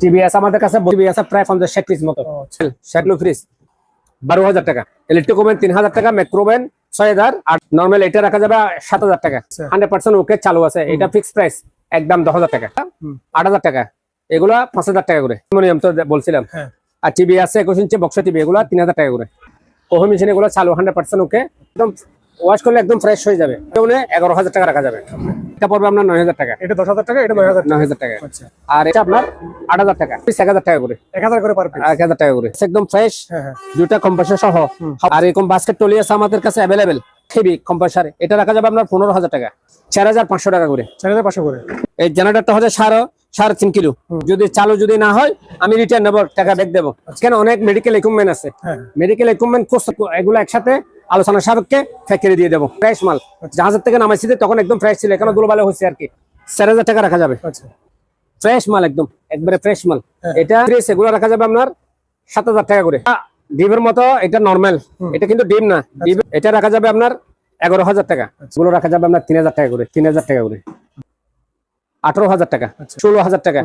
TVS আমাদের কাছে TVS প্রায় পঞ্চাশ ষাট পিস মতো। আচ্ছা। ষাটলো ফ্রিজ বারো হাজার টাকা। ইলেকট্রিক ওভেন তিন হাজার টাকা ম্যাক্রোভেন ছয় হাজার আর নর্মাল এটা রাখা যাবে সাত হাজার টাকা। হান্ড্রেড পার্সেন্ট ওকে চালু আছে। এটা ফিক্স প্রাইস একদম দশ হাজার টাকা। আট হাজার টাকা। এগুলা পাঁচ হাজার টাকা করে। অ্যালুমিনিয়াম তো বলছিলাম। হ্যাঁ। আর টিভি আছে একুশ ইঞ্চি বক্স টিভি এগুলো তিন হাজার টাকা করে। ওহো মেশিন এগুলো চালু হান্ড্রেড পার্সেন্ট ওকে একদম ওয়াশ করলে একদম ফ্রেশ হয়ে যাবে। মানে এগারো হাজার টাকা রাখা যাবে। এটা পড়বে আপনার নয় হাজার টাকা। এটা দশ হাজার টাকা এটা নয় হাজার টাকা। নয় হাজার টাকা। আচ্ছা। আর এটা আপনার আট হাজার টাকা। পিস এক হাজার টাকা করে। এক হাজার করে পার পিস এক হাজার টাকা করে। একদম ফ্রেশ হ্যাঁ হ্যাঁ। দুটা কম্প্রেসার সহ। আর এরকম বাস্কেট টলি আছে আমাদের কাছে অ্যাভেলেবেল হেভি কম্প্রেসার এটা রাখা যাবে আপনার পনেরো হাজার টাকা। চার হাজার পাঁচশো টাকা করে। চার হাজার পাঁচশো করে। এই জেনারেটরটা হচ্ছে সাড়ে সাড়ে তিন কিলো। যদি চালু যদি না হয় আমি রিটার্ন নেব টাকা ব্যাক দেবো। কেন? অনেক মেডিকেল ইকুইপমেন্ট আছে। হ্যাঁ। মেডিকেল ইকুইপমেন্ট এগুলো একসাথে আলোচনা সাপেক্ষে ফ্যাক্টরি দিয়ে দেবো। ফ্রেশ মাল। জাহাজের থেকে নামাইছি তখন একদম ফ্রেশ ছিল এখানে দুলো ভালো হয়েছে আর কি। চার হাজার টাকা রাখা যাবে। আচ্ছা। ফ্রেশ মাল একদম একবারে ফ্রেশ মাল। হ্যাঁ। এটা ফ্রেশ এগুলো রাখা যাবে আপনার সাত হাজার টাকা করে। ডিমের মতো এটা নর্মাল এটা কিন্তু ডিম না। ডিম এটা রাখা যাবে আপনার এগারো হাজার টাকা। এগুলো রাখা যাবে আপনার তিন হাজার টাকা করে তিন হাজার টাকা করে। আঠারো হাজার টাকা আচ্ছা। ষোলো হাজার টাকা।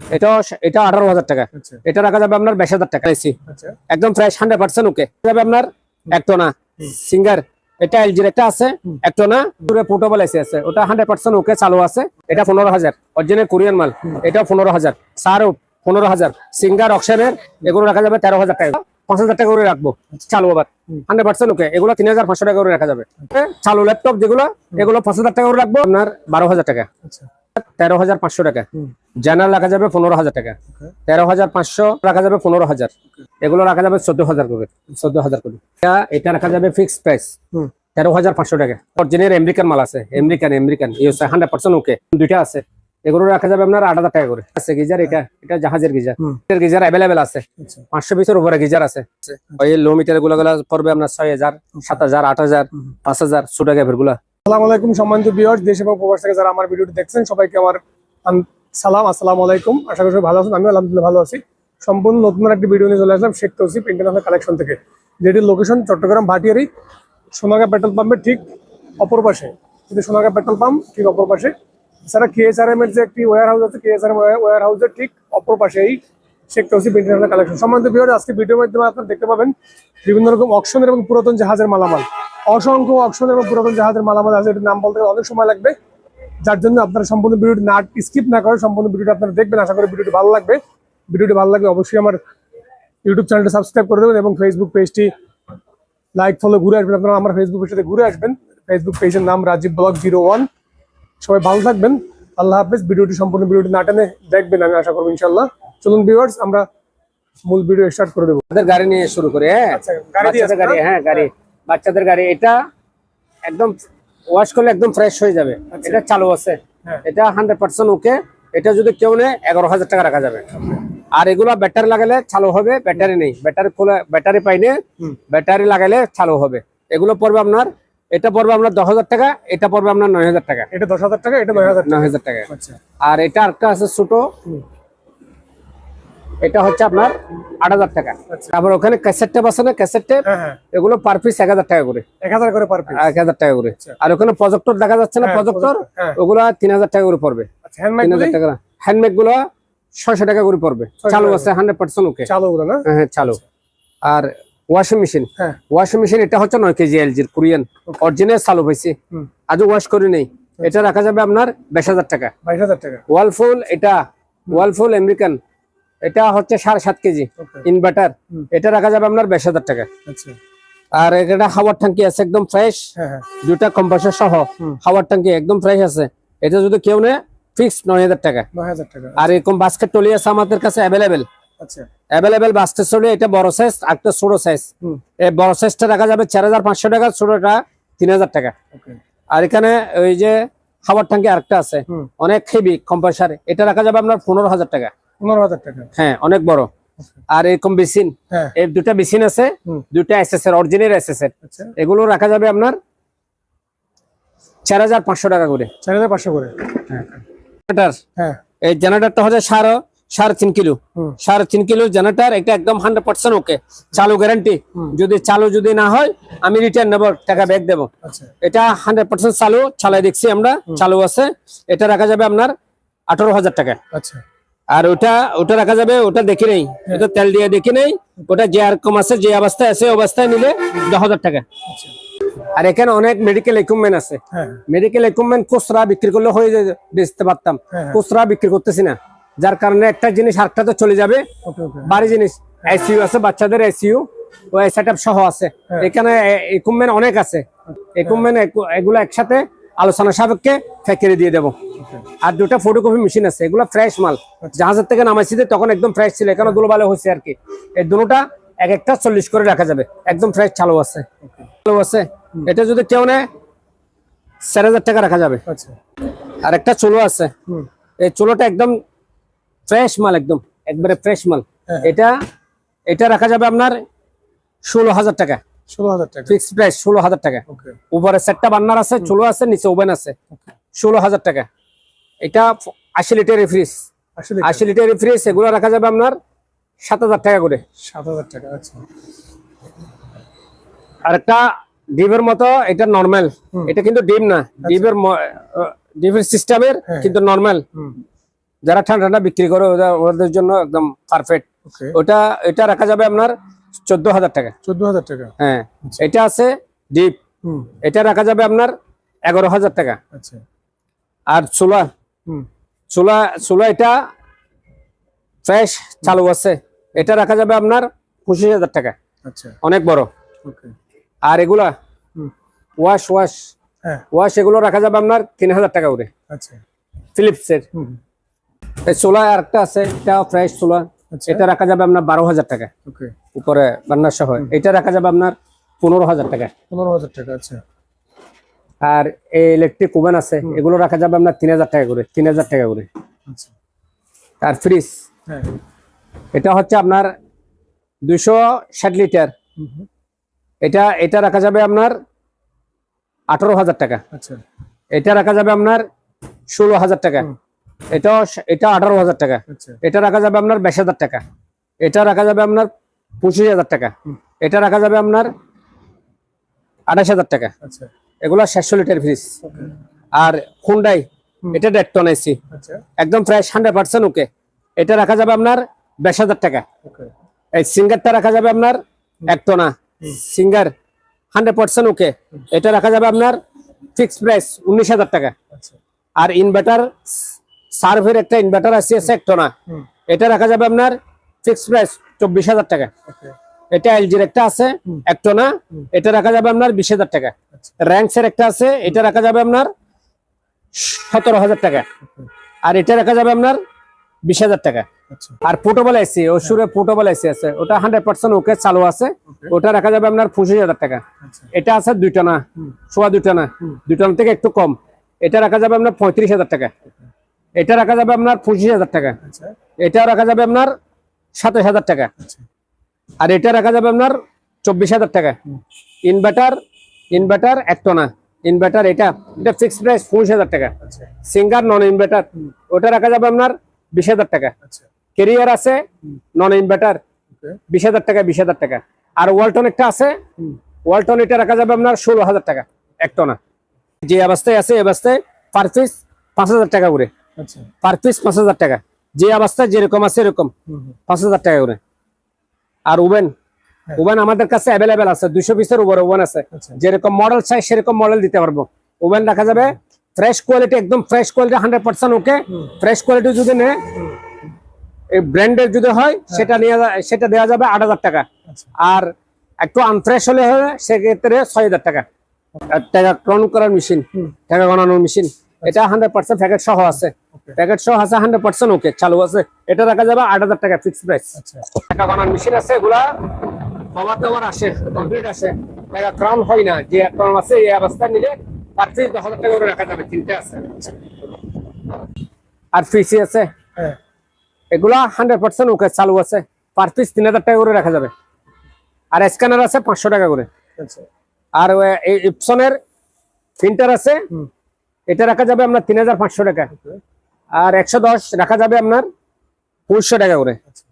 এটাও এটা আঠারো হাজার টাকা। আচ্ছা। এটা রাখা যাবে আপনার বাইশ হাজার টাকা। আচ্ছা। একদম ফ্রেশ হান্ড্রেড পার্সেন্ট ওকে। যাবে আপনার একটোনা সিঙ্গার এটা এলজির একটা আছে একটোনা দূরে পোর্টেবল এসি আছে। ওটা হান্ড্রেড পার্সেন্ট ওকে চালু আছে। এটা পনেরো হাজার। অরিজিনাল কোরিয়ান মাল। এটা পনেরো হাজার। সারও পনেরো হাজার। সিঙ্গার অক্সেনের এগুলো রাখা যাবে তেরো হাজার টাকা। পাঁচ হাজার টাকা করে রাখব। চালু আবার হান্ড্রেড পার্সেন্ট ওকে এগুলো তিন হাজার পাঁচশো টাকা করে রাখা যাবে। চালু ল্যাপটপ যেগুলো এগুলো পাঁচ হাজার টাকা করে রাখব। আপনার বারো হাজার টাকা। আচ্ছা। তেরো হাজার পাঁচশো টাকা। জেনারেল রাখা যাবে পনেরো হাজার টাকা। তেরো হাজার পাঁচশো রাখা যাবে পনেরো হাজার। এগুলো রাখা যাবে চোদ্দ হাজার করে চোদ্দ হাজার করে। এটা রাখা যাবে ফিক্সড প্রাইস তেরো হাজার পাঁচশো টাকা। অরিজিনাল আমেরিকান মাল আছে American American use hundred percent okay দুইটা আছে। এগুলো রাখা যাবে আপনার আট হাজার টাকা করে। আছে গিজার এটা এটা জাহাজের গিজার। গিজার অ্যাভেলেবেল আছে। আচ্ছা। পাঁচশো পিসের উপরে গিজার আছে। ওই লো মিটারগুলো গুলো পড়বে আপনার ছয় হাজার সাত হাজার আট হাজার পাঁচ হাজার ছোট গ্যাপেরগুলা। আসসালামু আলাইকুম, সম্মানিত ভিউয়ার্স দেশ এবং প্রবাস থেকে যারা আমার ভিডিওটি দেখছেন, সবাইকে আমার সালাম, আসসালামু আলাইকুম। আশা করি ভালো আছেন আমি আলহামদুলিল্লাহ ভালো আছি। সম্পূর্ণ নতুন একটি ভিডিও নিয়ে চলে আসলাম, শেখ তৌসিফ ইন্টারন্যাশনাল কালেকশন থেকে যেটির লোকেশন চট্টগ্রাম ভাটিয়ারি, সোনাগা পেট্রোল পাম্পের ঠিক অপর পাশে। কিন্তু সোনাগা পেট্রোল পাম্প ঠিক অপর পাশে। এছাড়া কেএসআরএম এর যে একটি ওয়ার হাউস আছে কেএসআরএম ওয়ার হাউসের ঠিক অপর পাশে এই শেখ তৌসিফ ইন্টারন্যাশনাল কালেকশন সম্বন্ধে ভিডিও আজকে ভিডিওর মাধ্যমে আপনারা দেখতে পাবেন বিভিন্ন রকম অকশনের এবং পুরাতন জাহাজের মালামাল। অসংখ্য অকশন এবং পুরাতন জাহাজের মালামাল আছে এটার নাম বলতে গেলে অনেক সময় লাগবে। যার জন্য আপনারা সম্পূর্ণ ভিডিওটি না স্কিপ না করে সম্পূর্ণ ভিডিওটি আপনারা দেখবেন। আশা করি ভিডিওটি ভালো লাগবে। ভিডিওটি ভালো লাগলে অবশ্যই আমার ইউটিউব চ্যানেলটা সাবস্ক্রাইব করে দেবেন এবং ফেসবুক পেজটি লাইক ফলো ঘুরে আসবেন। আপনারা আমার ফেসবুক পেজটাতে ঘুরে আসবেন। ফেসবুক পেজের নাম রাজীব ব্লগ জিরো ওয়ান সবাই ভালো থাকবেন। আল্লাহ হাফেজ। ভিডিওটি সম্পূর্ণ ভিডিওটি না টেনে দেখবেন আমি আশা করব ইনশাল্লাহ চলুন ভিউয়ার্স আমরা মূল ভিডিও স্টার্ট করে দেবো। গাড়ি নিয়ে শুরু করে হ্যাঁ? আচ্ছা, গাড়ি আছে গাড়ি হ্যাঁ। গাড়ি। বাচ্চাদের গাড়ি এটা একদম ওয়াশ করলে একদম ফ্রেশ হয়ে যাবে। এটা চালু আছে। হ্যাঁ। এটা হান্ড্রেড পার্সেন্ট ওকে এটা যদি কেউ নেয় এগারো হাজার টাকা রাখা যাবে। আর এগুলা ব্যাটারি লাগালে চালু হবে ব্যাটারি নেই। ব্যাটারি খোলা ব্যাটারি পাইনে ব্যাটারি লাগালে চালু হবে। এগুলো পড়বে আপনার এটা পড়বে আপনার দশ হাজার টাকা এটা পড়বে আপনার নয় হাজার টাকা। এটা দশ হাজার টাকা এটা নয় হাজার টাকা। নয় হাজার টাকা। আচ্ছা। আর এটা আরেকটা আছে ছোট। এটা হচ্ছে আপনার আট হাজার টাকা। আচ্ছা। তারপর ওখানে ক্যাসেট টেপ আছে না? ক্যাসেট টেপ হ্যাঁ হ্যাঁ। এগুলো পার পিস এক হাজার টাকা করে। এক হাজার করে পার পিস এক হাজার টাকা করে। আচ্ছা। আর ওখানে প্রজেক্টর দেখা যাচ্ছে না? হ্যাঁ, প্রজেক্টর হ্যাঁ। ওগুলো তিন হাজার টাকা করে পড়বে। আচ্ছা তিন হাজার টাকা হ্যান্ডমেডগুলো ছয়শো টাকা করে পড়বে। চালু আছে হান্ড্রেড পার্সেন্ট ওকে। চালু না? হ্যাঁ চালু। আর ওয়াশিং মেশিন হ্যাঁ। ওয়াশিং মেশিন এটা হচ্ছে নয় কেজি এলজির কোরিয়ান অরিজিনাল চালু হয়েছে। আজও ওয়াশ করি নেই। এটা রাখা যাবে আপনার বাইশ হাজার টাকা। বাইশ হাজার টাকা। ওয়ালফুল এটা। ওয়ালফুল আমেরিকান এটা হচ্ছে সাড়ে সাত কেজি ইনভার্টার এটা রাখা যাবে আপনার বাইশ হাজার টাকা। আচ্ছা। আর এটা হাওয়ার ট্যাঙ্কি আছে একদম ফ্রেশ দুটা কম্পাসের সহ। হাওয়ার ট্যাঙ্কি একদম ফ্রেশ আছে। এটা যদি কেউ নেয় ফিক্স নয় হাজার টাকা। আর এরকম বাস্কেট টলি আছে আমাদের কাছে অ্যাভেলেবেল আচ্ছা। অ্যাভেলেবেল বাস্কেট টলি এটা বড় সাইজ একটা ছোট সাইজ এই বড় সাইজটা রাখা যাবে চার হাজার পাঁচশো টাকা ছোটটা তিন হাজার টাকা। আর এখানে ওই যে হাওয়ার ট্যাঙ্কি আরেকটা আছে। অনেক হেভি কম্পাসার এটা রাখা যাবে আপনার পনেরো হাজার টাকা। পনেরো হাজার টাকা। হ্যাঁ অনেক বড়। আর এরকম বেসিন হ্যাঁ। এই দুটা বেসিন আছে দুটা এর অরিজিনাল এর। আচ্ছা। এগুলো রাখা যাবে আপনার চার হাজার পাঁচশো টাকা করে। চার হাজার পাঁচশো করে। জেনারেটর। হ্যাঁ। এই জেনারেটরটা হচ্ছে সাড়ে সাড়ে তিন কিলো। সাড়ে তিন কিলো জেনারেটর এটা একদম হান্ড্রেড পার্সেন্ট ওকে চালু গ্যারান্টি। যদি চালু যদি না হয় আমি রিটার্ন নেব টাকা ব্যাক দেবো। আচ্ছা। এটা হান্ড্রেড পার্সেন্ট চালু চালাই দেখছি আমরা চালু আছে। এটা রাখা যাবে আপনার আঠারো হাজার টাকা। আচ্ছা। আর ওটা ওটা রাখা যাবে ওটা দেখি নেই। ওটা তেল দিয়ে দেখি নেই। ওটা যে আর কম আছে যে অবস্থায় আছে অবস্থায় নিলে দশ হাজার টাকা। আচ্ছা। আর এখানে অনেক মেডিকেল ইকুইপমেন্ট আছে। হ্যাঁ। মেডিকেল ইকুইপমেন্ট খুচরা বিক্রি করলে হয়ে যায়- বেচতে পারতাম। হ্যাঁ। খুচরা বিক্রি করতেছি না। যার কারণে একটা জিনিস আরেকটা তো চলে যাবে। বাড়ি জিনিস আইসিইউ আছে বাচ্চাদের আইসিইউ ওই সেট সহ আছে। হ্যাঁ। এখানে ইকুইপমেন্ট অনেক আছে। ইকুইপমেন্ট এগুলো একসাথে আলোচনা সাপেক্ষে ফ্যাক্টরি দিয়ে দেবো। আর দুটা ফটোকপি মেশিন আছে এগুলো ফ্রেশ মাল। জাহাজের থেকে নামাইছি তখন একদম ফ্রেশ ছিল এখানে দুলো ভালো হয়েছে আর কি। এই দুটোটা এক একটা চল্লিশ করে রাখা যাবে একদম ফ্রেশ চালু আছে। চালু আছে। এটা যদি কেউ নেয় চার হাজার টাকা রাখা যাবে। আচ্ছা। আর একটা চুলো আছে। এই চুলোটা একদম ফ্রেশ মাল একদম একবারে ফ্রেশ মাল। হ্যাঁ। এটা এটা রাখা যাবে আপনার ষোলো হাজার টাকা। ষোলো হাজার টাকা। ফিক্সড প্রাইস ষোলো হাজার টাকা। উপরে সেটটা বান্নার আছে চুলো আছে নিচে ওভেন আছে। ষোলো হাজার টাকা। এটা ফ- আশি লিটার ফ্রিজ আশি লিটার। ফ্রিজ এগুলো রাখা যাবে আপনার সাত হাজার টাকা করে। সাত হাজার টাকা আচ্ছা। আর একটা ডিমের মতো এটা নর্মাল। এটা কিন্তু না। ম- আহ, ডিমের সিস্টেমের হ্যাঁ। কিন্তু নর্মাল। যারা ঠান্ডা বিক্রি করে ওদের জন্য একদম পারফেক্ট ওটা এটা রাখা যাবে আপনার চোদ্দ হাজার টাকা। চোদ্দ হাজার টাকা। হ্যাঁ এটা আছে ডিপ। এটা রাখা যাবে আপনার এগারো হাজার টাকা। আচ্ছা। আর চুলা। হুম। চুলা চুলা এটা ফ্রেশ চালু আছে। এটা রাখা যাবে আপনার পঁচিশ হাজার টাকা। আচ্ছা। অনেক বড়। আর এগুলা ওয়াশ ওয়াশ। হ্যাঁ। ওয়াশ এগুলো রাখা যাবে আপনার তিন হাজার টাকা করে। আচ্ছা। ফিলিপসের। চুলা আর একটা আছে এটা ফ্রেশ চুলা। আচ্ছা এটা রাখা যাবে আপনার বারো হাজার টাকা। উপরে বান্নার সহ। এটা রাখা যাবে আপনার পনেরো হাজার টাকা। পনেরো হাজার টাকা আচ্ছা। আর এই ইলেকট্রিক ওভেন আছে এগুলো রাখা যাবে আপনার তিন হাজার টাকা করে তিন হাজার টাকা করে। আচ্ছা। আর ফ্রিজ হ্যাঁ। এটা হচ্ছে আপনার দুইশো ষাট লিটার এটা এটা রাখা যাবে আপনার আঠারো হাজার টাকা। আচ্ছা। এটা রাখা যাবে আপনার ষোলো হাজার টাকা। এটাও এটা আঠারো হাজার টাকা। আচ্ছা। এটা রাখা যাবে আপনার বাইশ হাজার টাকা। এটা রাখা যাবে আপনার পঁচিশ হাজার টাকা। এটা রাখা যাবে আপনার আঠাশ হাজার টাকা। আচ্ছা। এগুলো সাতশো লিটার ফ্রিজ। আর হুন্ডাই এটা দেড় টন এসি আচ্ছা। একদম প্রায় হান্ড্রেড পার্সেন্ট ওকে এটা রাখা যাবে আপনার বাইশ হাজার টাকা। এই সিঙ্গারটা রাখা যাবে আপনার এক টনা। সিঙ্গার হান্ড্রেড পার্সেন্ট ওকে এটা রাখা যাবে আপনার ফিক্সড প্রাইস উনিশ হাজার টাকা। আর ইনভার্টার সার্ভের একটা ইনভার্টার আছে আছে এক টনা এটা রাখা যাবে আপনার ফিক্সড প্রাইস চব্বিশ হাজার টাকা। এটা এলজির একটা আছে এক টনা এটা রাখা যাবে আপনার বিশ হাজার টাকা। আচ্ছা। র্যাঙ্কসের একটা আছে এটা রাখা যাবে আপনার সতেরো হাজার টাকা। আর এটা রাখা যাবে আপনার বিশ হাজার টাকা। আচ্ছা। আর পোর্টেবল এসি ওষুধের পোর্টেবল এসি আছে। ওটা হান্ড্রেড পার্সেন্ট ওকে চালু আছে। ওটা রাখা যাবে আপনার পঁচিশ হাজার টাকা। আচ্ছা। এটা আছে দুই টানা হুম। সোয়া দুই টানা দুই টানা থেকে একটু কম। এটা রাখা যাবে আপনার পঁয়ত্রিশ হাজার টাকা। এটা রাখা যাবে আপনার পঁচিশ হাজার টাকা। আচ্ছা। এটা রাখা যাবে আপনার সাতাশ হাজার টাকা। আচ্ছা। আর এটা রাখা যাবে আপনার চব্বিশ হাজার টাকা। ইনভার্টার ইনভার্টার এক টনা। ইনভার্টার এটা এটা ফিক্সড প্রাইস পঁচিশ হাজার টাকা। আচ্ছা। সিঙ্গার নন ইনভার্টার ওটা রাখা যাবে আপনার বিশ হাজার টাকা। আচ্ছা। কেরিয়ার আছে নন ইনভার্টার বিশ হাজার টাকা বিশ হাজার টাকা। আর ওয়ালটন একটা আছে ওয়ালটন এটা রাখা যাবে আপনার ষোলো হাজার টাকা এক টনা। যে অবস্থায় আছে এ অবস্থায় পার পিস পাঁচ হাজার টাকা করে। আচ্ছা পার পিস পাঁচ হাজার টাকা। যে অবস্থায় যেরকম আছে এরকম। পাঁচ হাজার টাকা করে। আর ওভেন। হ্যাঁ। ওভেন আমাদের কাছে অ্যাভেলেবেল আছে। দুশো পিসের উপরে ওভেন আছে। আচ্ছা। যেরকম মডেল চাই সেরকম মডেল দিতে পারব। ওভেন রাখা যাবে। ফ্রেশ কোয়ালিটি একদম fresh quality hundred percent okay fresh quality যদি নেয় এই ব্র্যান্ডের যদি হয় সেটা নিয়ে সেটা দেওয়া যাবে আট হাজার টাকা। আচ্ছা। আর একটু আনফ্রেশ হলে সেক্ষেত্রে ছয় হাজার টাকা। টাকা ক্রন করার মেশিন। টাকা গণানোর মেশিন এটা হান্ড্রেড পার্সেন্ট প্যাকেট সহ আছে। প্যাকেট সহ আছে হান্ড্রেড পার্সেন্ট ওকে চালু আছে। এটা রাখা যাবে আট হাজার টাকা ফিক্স প্রাইস আচ্ছা। টাকা বানার মেশিন আছে এগুলা পাওয়ার টাওয়ার আসে কমপ্লিট আসে। টাকা ক্রাউন হয় না যে ক্রাউন আছে এই অবস্থা নিলে পার পিস দশ হাজার টাকা করে রাখা যাবে তিনটে আছে। আর ফিসি আছে। হ্যাঁ। এগুলা হান্ড্রেড পার্সেন্ট ওকে চালু আছে। পার পিস তিন হাজার টাকা করে রাখা যাবে। আর স্ক্যানার আছে পাঁচশো টাকা করে। আচ্ছা। আর ইপসনের প্রিন্টার আছে হুম। এটা রাখা যাবে আপনার তিন হাজার পাঁচশো টাকা। আর একশো দশ রাখা যাবে আপনার পঁচিশশো টাকা করে। আচ্ছা।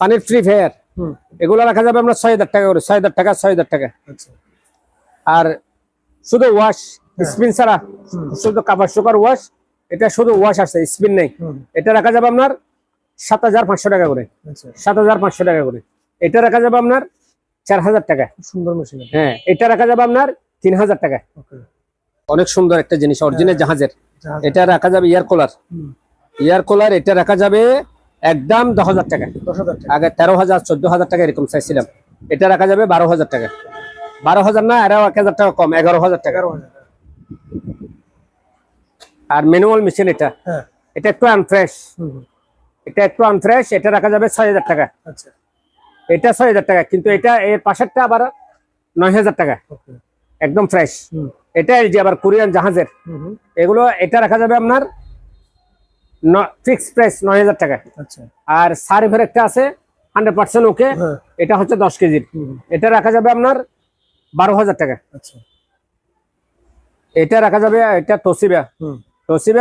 পানির ফ্রি ফেয়ার এগুলো রাখা যাবে আপনার ছয় হাজার টাকা করে ছয় হাজার টাকা ছয় হাজার টাকা। আচ্ছা। আর শুধু ওয়াশ স্পিন ছাড়া। শুধু কাপড় শুকার ওয়াশ এটা শুধু ওয়াশ আছে স্পিন নেই। এটা রাখা যাবে আপনার সাত হাজার পাঁচশো টাকা করে। আচ্ছা। সাত হাজার পাঁচশো টাকা করে। এটা রাখা যাবে আপনার চার হাজার টাকা। সুন্দর মেশিন হ্যাঁ এটা রাখা যাবে আপনার তিন হাজার টাকা। অনেক সুন্দর একটা জিনিস অরিজিনাল জাহাজের। এটা রাখা যাবে ইয়ার কোলার ইয়ার কোলার এটা রাখা যাবে একদম দশ হাজার টাকা। আগে তেরো হাজার চোদ্দ হাজার টাকা এরকম চাইছিলাম এটা রাখা যাবে বারো হাজার টাকা। বারো হাজার না আরও এক হাজার টাকা কম এগারো হাজার টাকা। আর ম্যানুয়াল মেশিন এটা। হ্যাঁ। এটা একটু আনফ্রেশ এটা একটু আনফ্রেশ এটা রাখা যাবে ছয় হাজার টাকা। আচ্ছা। এটা ছয় হাজার টাকা কিন্তু এটা এর পাশেরটা আবার নয় হাজার টাকা। একদম ফ্রেশ এটা এলজি আবার কোরিয়ান জাহাজের এগুলো এটা রাখা যাবে আপনার ফিক্স প্রাইস নয় হাজার টাকা। আচ্ছা। আর সার্ভের একটা আছে হান্ড্রেড পার্সেন্ট ওকে এটা হচ্ছে দশ কেজির এটা রাখা যাবে আপনার বারো হাজার টাকা। আচ্ছা। এটা রাখা যাবে এটা তোসিবা। হুম।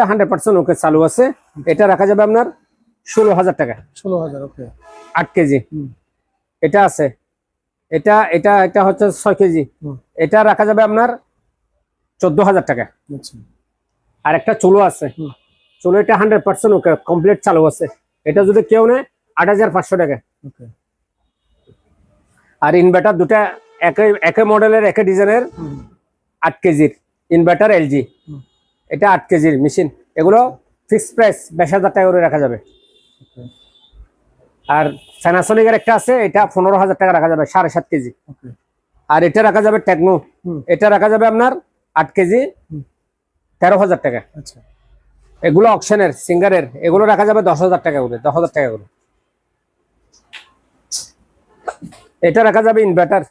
হান্ড্রেড পার্সেন্ট ওকে চালু আছে। এটা রাখা যাবে আপনার ষোলো হাজার টাকা। ষোলো হাজার ওকে আট কেজি। এটা আছে। এটা এটা এটা হচ্ছে ছয় কেজি। এটা রাখা যাবে আপনার চোদ্দ হাজার টাকা। আচ্ছা। আর একটা চুলো আছে। চুলো এটা হান্ড্রেড পার্সেন্ট ওকে কমপ্লিট চালু আছে। এটা যদি কেউ নেয় আট হাজার পাঁচশো টাকা। আর ইনভার্টার দুটা একই একই মডেলের একই ডিজাইনের আট কেজির। ইনভার্টার এলজি এটা আট কেজির মেশিন এগুলো ফিক্সড প্রাইস বিশ হাজার টাকা করে রাখা যাবে। আর স্যানাসনিকের একটা আছে এটা পনেরো হাজার টাকা রাখা যাবে সাড়ে সাত কেজি। আর এটা রাখা যাবে টেকনো এটা রাখা যাবে আপনার আট কেজি তেরো হাজার টাকা। আচ্ছা। এগুলো অকশনের সিঙ্গারের এগুলো রাখা যাবে দশ হাজার টাকা করে দশ হাজার টাকা করে। এটা রাখা যাবে ইনভার্টার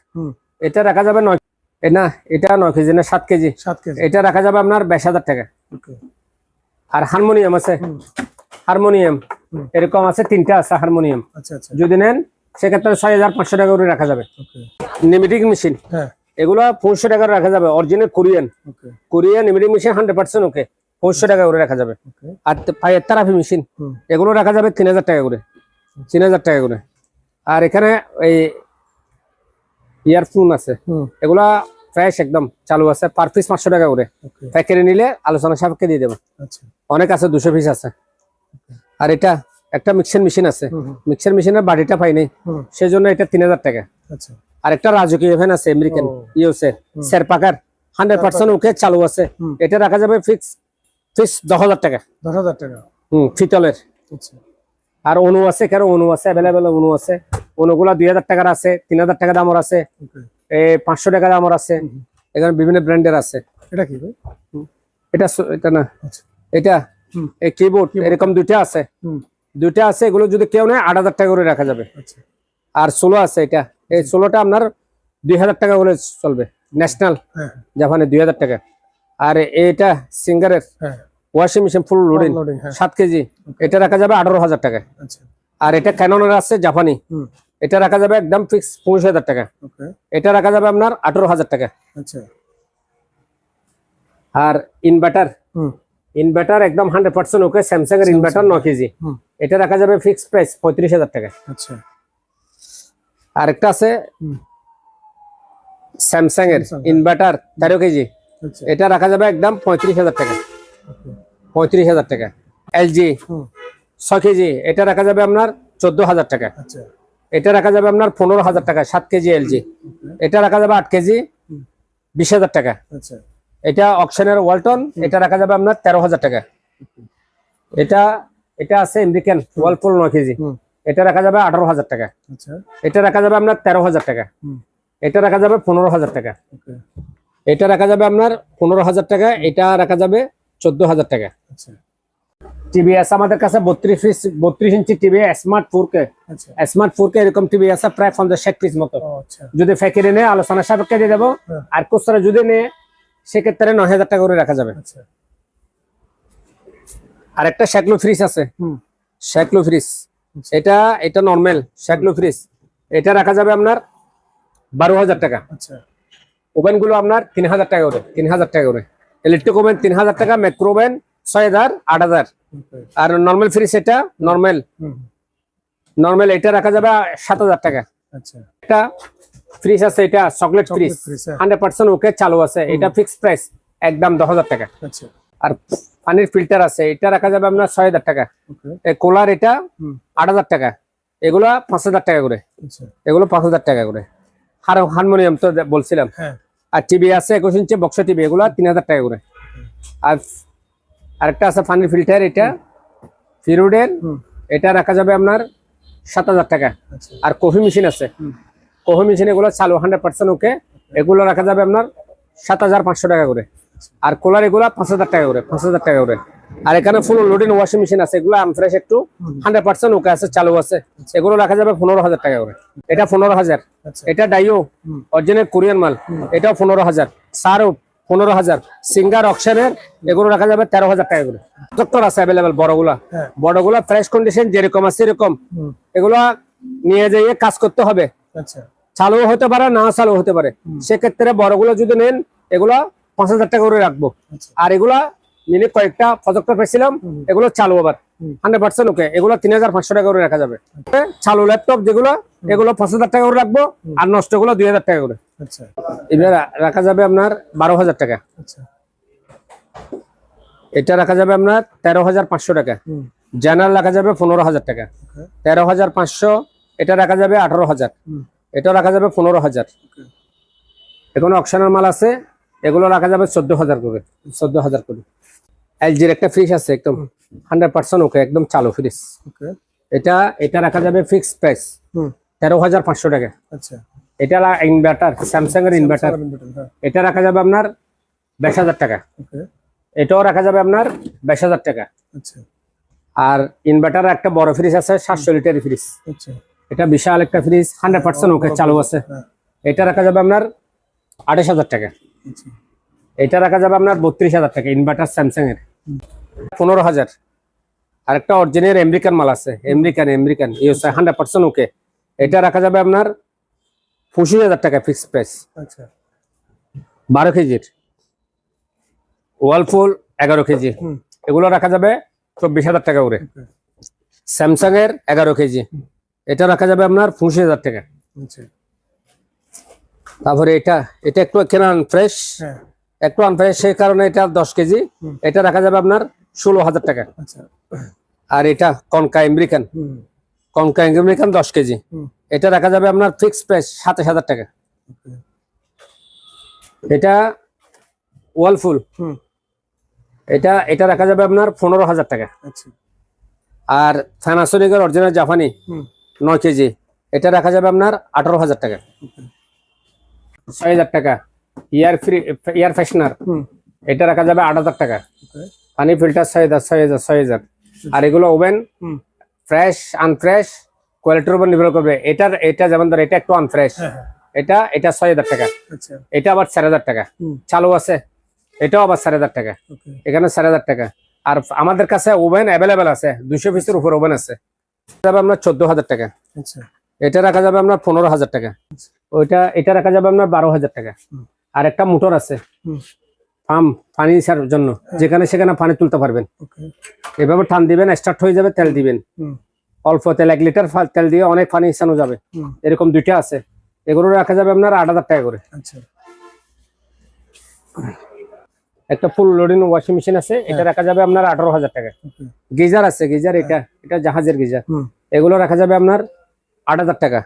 এটা রাখা যাবে নয় না এটা নয় কেজি না সাত কেজি। সাত কেজি। এটা রাখা যাবে আপনার বাইশ হাজার টাকা। আর হারমোনিয়াম আছে। হারমোনিয়াম এরকম আছে তিনটা আছে হারমোনিয়াম। আচ্ছা আচ্ছা। যদি নেন সেক্ষেত্রে ছয় হাজার পাঁচশো টাকা করে রাখা যাবে। নিমিটিক মেশিন। হ্যাঁ। এগুলো পঁচিশশো টাকা করে রাখা যাবে। অরিজিনাল কোরিয়ান কোরিয়ান নিমিটিক মেশিন হান্ড্রেড পার্সেন্ট ওকে পঁচিশশো টাকা করে রাখা যাবে। আর পায়ের তারাফি মেশিন এগুলো রাখা যাবে তিন হাজার টাকা করে। তিন হাজার টাকা করে। আর এখানে এই ইয়ারফোন আছে। এগুলা ফ্রেশ একদম চালু আছে। পার পিস পাঁচশো টাকা করে। প্যাকেটে নিলে আলোচনা সাপেক্ষে দিয়ে দেবো। আচ্ছা। অনেক আছে দুশো পিস আছে। আর এটা একটা মিক্সার মেশিন আছে। মিক্সার মেশিনের বাড়িটা পাই নাই হুম। সেই জন্য এটা তিন হাজার টাকা। আচ্ছা। আর একটা রাজকীয় ফ্যান আছে আমেরিকান। ইউসের সের পাকার হান্ড্রেড পার্সেন্ট ওকে চালু আছে। এটা রাখা যাবে ফিক্স ফিক্স দশ হাজার টাকা। দশ হাজার টাকা। হুম ফিতলের আচ্ছা। আর অনু আছে কেন অনু আছে অ্যাভেলেবেল অনু আছে। অনুগুলা দুই হাজার টাকার আছে তিন হাজার টাকা দামের আছে। পাঁচশো টাকা দামের আছে। এখানে বিভিন্ন ব্র্যান্ডের আছে। এটা কি এটা এটা না। আচ্ছা। এটা এই কিবোর্ড এরকম দুইটা আছে। দুইটা আছে এগুলো যদি কেউ নেয় আট হাজার টাকা করে রাখা যাবে। আচ্ছা। আর ষোলো আছে এটা। এই ষোলোটা আপনার দুই হাজার টাকা করে চলবে ন্যাশনাল হ্যাঁ। জাপানে দুই হাজার টাকা। আর এটা সিঙ্গারের হ্যাঁ। ওয়াশিং মেশিন ফুল লোডিং হ্যাঁ। সাত কেজি। এটা রাখা যাবে আঠারো হাজার টাকা আচ্ছা। আর এটা ক্যাননের আছে জাপানি। এটা রাখা যাবে একদম ফিক্স পঁচিশ হাজার টাকা। এটা রাখা যাবে আপনার আঠারো হাজার টাকা। আচ্ছা। আর ইনভার্টার হুম। ইনভার্টার একদম হান্ড্রেড পার্সেন্ট ওকে স্যামসাং এর ইনভার্টার ন কেজি। এটা রাখা যাবে ফিক্স প্রাইস পঁয়ত্রিশ হাজার টাকা। আচ্ছা। আর একটা আছে স্যামসাং এর ইনভার্টার তেরো কেজি। আচ্ছা। এটা রাখা যাবে একদম পঁয়ত্রিশ হাজার টাকা। পঁয়ত্রিশ হাজার টাকা। এলজি ছয় কেজি। এটা রাখা যাবে আপনার চোদ্দ হাজার টাকা। আচ্ছা। এটা রাখা যাবে আপনার পনেরো হাজার টাকা সাত কেজি এলজি এটা রাখা যাবে আট কেজি বিশ হাজার টাকা। আচ্ছা। এটা অকশনের ওয়ালটন এটা রাখা যাবে আপনার তেরো হাজার টাকা। এটা এটা আছে আমেরিকান ওয়ালপুল নয় কেজি। এটা রাখা যাবে আঠারো হাজার টাকা। আচ্ছা। এটা রাখা যাবে আপনার তেরো হাজার টাকা। এটা রাখা যাবে পনেরো হাজার টাকা। এটা রাখা যাবে আপনার পনেরো হাজার টাকা। এটা রাখা যাবে চোদ্দ হাজার টাকা। আচ্ছা। টিভি আছে আমাদের কাছে বত্রিশ পিস বত্রিশ inch TV smart four K আচ্ছা। স্মার্ট ফোর কে এরকম টিভি আছে প্রায় পঞ্চাশ ষাট পিস মতো। আচ্ছা। যদি ফ্যাকেটে নেয় আলোচনা সাপেক্ষে দিয়ে দেবো। হ্যাঁ। আর খুচরা যদি নেয় সেক্ষেত্রে নয় হাজার টাকা করে রাখা যাবে। আচ্ছা। আর একটা শ্যাকলো ফ্রিজ আছে। হুম। শ্যাকলো ফ্রিজ এটা এটা নর্মাল শ্যাকলো ফ্রিজ এটা রাখা যাবে আপনার বারো হাজার টাকা। আচ্ছা। ওভেনগুলো আপনার তিন হাজার টাকা করে তিন হাজার টাকা করে। ইলেকট্রিক ওভেন তিন হাজার টাকা মাইক্রো ওভেন ছয় হাজার আট হাজার। আর নর্মাল ফ্রিজ এটা নর্মাল হুম। নর্মাল এটা রাখা যাবে সাত হাজার টাকা। আচ্ছা। একটা ফ্রিজ আছে এটা chocolate fridge hundred percent okay চালু আছে। এটা ফিক্স প্রাইস একদম দশ হাজার টাকা। আচ্ছা। আর পানির ফিল্টার আছে এটা রাখা যাবে আপনার ছয় হাজার টাকা। কোলার এটা আট হাজার টাকা এগুলা পাঁচ হাজার টাকা করে। আচ্ছা। এগুলো পাঁচ হাজার টাকা করে। হারমোনিয়াম তো বলছিলাম। হ্যাঁ। আর টিভি আছে একুশ ইঞ্চি বক্স টিভি এগুলো তিন হাজার টাকা করে। আর আরেকটা আছে পানির ফিল্টার এটা ফিরুডের এটা রাখা যাবে আপনার সাত হাজার টাকা। আচ্ছা। আর কফি মেশিন আছে। কফি মেশিন এগুলো চালু হান্ড্রেড পার্সেন্ট ওকে। এগুলো রাখা যাবে আপনার সাত হাজার পাঁচশো টাকা করে। আর কোলার এগুলা পাঁচ হাজার টাকা করে পাঁচ হাজার টাকা করে। আর এখানে ফুল লোডিং ওয়াশিং মেশিন আছে এগুলো আনফ্রেশ একটু হান্ড্রেড পার্সেন্ট ওকে আছে চালু আছে। এগুলো রাখা যাবে পনেরো হাজার টাকা করে। এটা পনেরো হাজার। আচ্ছা। এটা ডাইও অরিজিনাল কোরিয়ান মাল। এটাও পনেরো হাজার। সারও পনেরো হাজার। সিঙ্গার অকশনের এগুলো রাখা যাবে তেরো হাজার টাকা করে। ডক্টর আছে অ্যাভেলেবেল বড়গুলা। হ্যাঁ। বড়গুলা ফ্রেশ কন্ডিশন যেরকম আছে এরকম। এগুলা নিয়ে যেয়ে কাজ করতে হবে। আচ্ছা। চালু হতে পারে না চালু হতে পারে। সেক্ষেত্রে বড়গুলো যদি নেন এগুলা পাঁচ হাজার টাকা করে রাখব। আচ্ছা। আর এগুলা মিনি কয়েকটা প্রজেক্টর পেয়েছিলাম এগুলো চালু আবার। হান্ড্রেড পার্সেন্ট ওকে এগুলো তিন হাজার পাঁচশো টাকা করে রাখা যাবে। চালু ল্যাপটপ যেগুলো এগুলো পাঁচ হাজার টাকা করে রাখব আর নষ্টগুলো দুই হাজার টাকা করে। আচ্ছা। এবার রাখা যাবে আপনার বারো হাজার টাকা। আচ্ছা। এটা রাখা যাবে আপনার তেরো হাজার পাঁচশো টাকা। জেনারেল রাখা যাবে পনেরো হাজার টাকা। তেরো হাজার পাঁচশো এটা রাখা যাবে আঠারো হাজার। এটা রাখা যাবে পনেরো হাজার। এখন অপশনাল মাল আছে এগুলো রাখা যাবে চোদ্দ হাজার করে চোদ্দ হাজার করে। এলজির একটা ফ্রিজ আছে একদম হান্ড্রেড পার্সেন্ট ওকে একদম চালু ফ্রিজ এটা এটা রাখা যাবে ফিক্সড প্রাইস তেরো হাজার পাঁচশো টাকা। আচ্ছা। এটা ইনভার্টার স্যামসাং এর ইনভার্টার এটা রাখা যাবে আপনার বাইশ হাজার টাকা। এটাও রাখা যাবে আপনার বাইশ হাজার টাকা। আচ্ছা। আর ইনভার্টার একটা বড় ফ্রিজ আছে সাতশো লিটার ফ্রিজ আচ্ছা। এটা বিশাল একটা ফ্রিজ হান্ড্রেড পার্সেন্ট ওকে চালু আছে। হ্যাঁ। এটা রাখা যাবে আপনার আঠাশ হাজার টাকা। এটা রাখা যাবে আপনার বত্রিশ হাজার টাকা ইনভার্টার স্যামসাং এর। পনেরো হাজার। আরেকটা অরিজিনাল আমেরিকান মাল আছে American American use hundred percent okay এটা রাখা যাবে আপনার পঁচিশ হাজার টাকা ফিক্সড প্রাইস আচ্ছা। বারো কেজির। ওয়ালফুল এগারো কেজি। এগুলো রাখা যাবে চব্বিশ হাজার টাকা করে। স্যামসাং এর এগারো কেজি। এটা রাখা যাবে আপনার পঁচিশ হাজার টাকা। আচ্ছা। তারপরে এটা এটা একটু কেনা ফ্রেশ হ্যাঁ। একটু আনফ্রেশ সেই কারণে এটা দশ কেজি। এটা রাখা যাবে আপনার ষোলো হাজার টাকা। আচ্ছা। আর এটা কনকা আমেরিকান কনকা আমেরিকান দশ কেজি। এটা রাখা যাবে আপনার ফিক্সড প্রাইস সাতাশ হাজার টাকা। এটা ওয়ালফুল এটা এটা রাখা যাবে আপনার পনেরো হাজার টাকা। আচ্ছা। আর ফ্যানাসোনিকের অরিজিনাল জাপানি নয় কেজি। এটা রাখা যাবে আপনার আঠারো হাজার টাকা। ছয় হাজার টাকা। ইয়ার ফ্রি ইয়ার ফ্রেশনার এটা রাখা যাবে আট হাজার টাকা। পানি ফিল্টার ছয় হাজার ছয় হাজার ছয় হাজার। আর এগুলো ওভেন ফ্রেশ আনফ্রেশ কোয়ালিটির উপর নির্ভর করবে। এটার এটা যেমন ধর এটা একটু আনফ্রেশ হ্যাঁ হ্যাঁ। এটা এটা ছয় হাজার টাকা। আচ্ছা। এটা আবার চার হাজার টাকা। চালু আছে। এটাও আবার চার হাজার টাকা। এখানে চার হাজার টাকা। আর আমাদের কাছে ওভেন অ্যাভেলেবেল আছে। দুইশো পিসের উপর ওভেন আছে। আপনার চোদ্দ হাজার টাকা। আচ্ছা। এটা রাখা যাবে আপনার পনেরো হাজার টাকা। ওইটা এটা রাখা যাবে আপনার বারো হাজার টাকা। আর একটা মোটর আছে। পাম্প পানি ছাড়ার জন্য। যেখানে সেখানে পানি তুলতে পারবেন। এভাবে টান দিবেন স্টার্ট হয়ে যাবে তেল দিবেন। অল্প তেল এক লিটার তেল দিয়ে অনেক পানি ইসানো যাবে। এরকম দুইটা আছে। এগুলো রাখা যাবে আপনার আট হাজার টাকা করে। আচ্ছা। একটা ফুল লোডিং ওয়াশিং মেশিন আছে। এটা রাখা যাবে আপনার আঠারো হাজার টাকা। গিজার আছে গিজার এটা। এটা জাহাজের গিজার। এগুলো রাখা যাবে আপনার আট হাজার টাকা।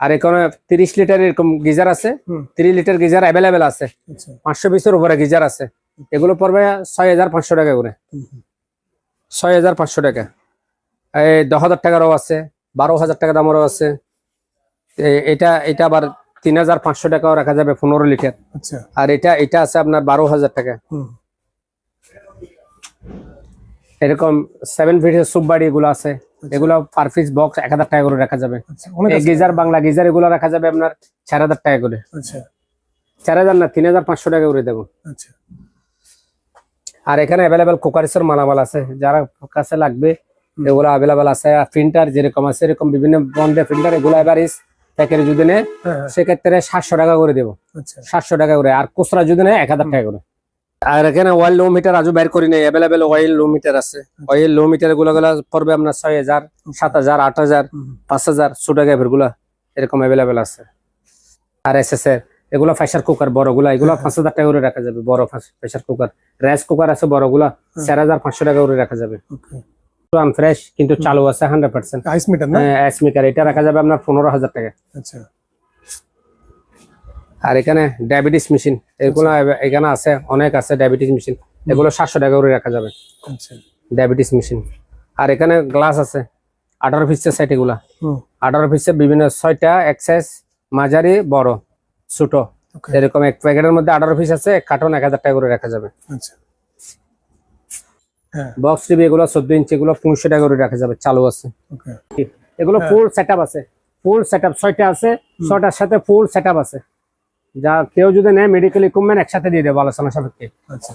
আর এখানে তিরিশ লিটার এরকম গিজার আছে। তিরিশ লিটার গিজার অ্যাভেলেবেল আছে। আচ্ছা। পাঁচশো পিসের উপরে গিজার আছে। এগুলো পড়বে ছয় হাজার পাঁচশো টাকা করে। ছয় হাজার পাঁচশো টাকা। এই দশ হাজার টাকারও আছে বারো হাজার টাকা দামেরও আছে। এটা এটা আবার তিন হাজার পাঁচশো টাকাও রাখা যাবে পনেরো লিটার। আচ্ছা। আর এটা এটা আছে আপনার বারো হাজার টাকা। এরকম সেভেন ফিটের সুপ বাড়ি এগুলো আছে। এগুলো পার পিস বক্স এক হাজার টাকা করে রাখা যাবে। আচ্ছা। গিজার বাংলা গিজার এগুলো রাখা যাবে আপনার চার হাজার টাকা করে। আচ্ছা। চার হাজার না তিন হাজার পাঁচশো টাকা করে দেবো। আচ্ছা। আর এখানে অ্যাভেলেবেল কোকারিসের মালামাল আছে। যারা কাছে লাগবে এগুলো অ্যাভেলেবেল আছে। আর প্রিন্টার যেরকম আছে এরকম বিভিন্ন বন্ধে প্রিন্টার এগুলো এভারেজ প্যাকেটে যদি নেয় হ্যাঁ হ্যাঁ। সেক্ষেত্রে সাতশো টাকা করে দেবো। আচ্ছা। সাতশো টাকা করে। আর খুচরা যদি নেয় এক হাজার টাকা করে। আর এখানে অয়েল লো মিটার আজও বের করি নেই অ্যাভেলেবেল অয়েল লো মিটার আছে। অয়েল লো মিটারগুলো গুলো পড়বে আপনার ছয় হাজার সাত হাজার আট হাজার পাঁচ হাজার ছোট গ্যাপেরগুলা এরকম অ্যাভেলেবেল আছে। আর এস এস এর এগুলো প্রেসার কুকার বড়গুলা এগুলো পাঁচ হাজার টাকা করে রাখা যাবে বড় প্রেসার কুকার রাইস কুকার আছে বড়গুলা চার হাজার পাঁচশো টাকা করে রাখা যাবে। ওকে ফ্রেশ কিন্তু চালু আছে হান্ড্রেড পার্সেন্ট আইস মিটার না? এস মিটার এটা রাখা যাবে আপনার পনেরো হাজার টাকা। আচ্ছা। আর এখানে ডায়াবেটিস মেশিন এগুলো এখানে আছে অনেক আছে ডায়াবেটিস মেশিন এগুলো সাতশো টাকা করে রাখা যাবে। আচ্ছা। ডায়াবেটিস মেশিন আর এখানে গ্লাস আছে আঠারো পিসের সেট এগুলা। আঠারো পিসের বিভিন্ন ছয়টা এক্সাইজ মাঝারি বড় ছোট। এরকম এক প্যাকেটের মধ্যে আঠারো পিস আছে এক কার্টন এক হাজার টাকা করে রাখা যাবে। আচ্ছা। হ্যাঁ। বক্স টিভি এগুলো চোদ্দ ইঞ্চি এগুলো পনেরোশো টাকা করে রাখা যাবে চালু আছে। এগুলো ফুল সেট আছে। ফুল সেট আপ ছয়টা আছে ছয়টার সাথে ফুল সেট আছে। যা কেউ যদি নেয় মেডিকেল ইকুইপমেন্ট একসাথে দিয়ে দেবো আলোচনা সাপেক্ষে। আচ্ছা।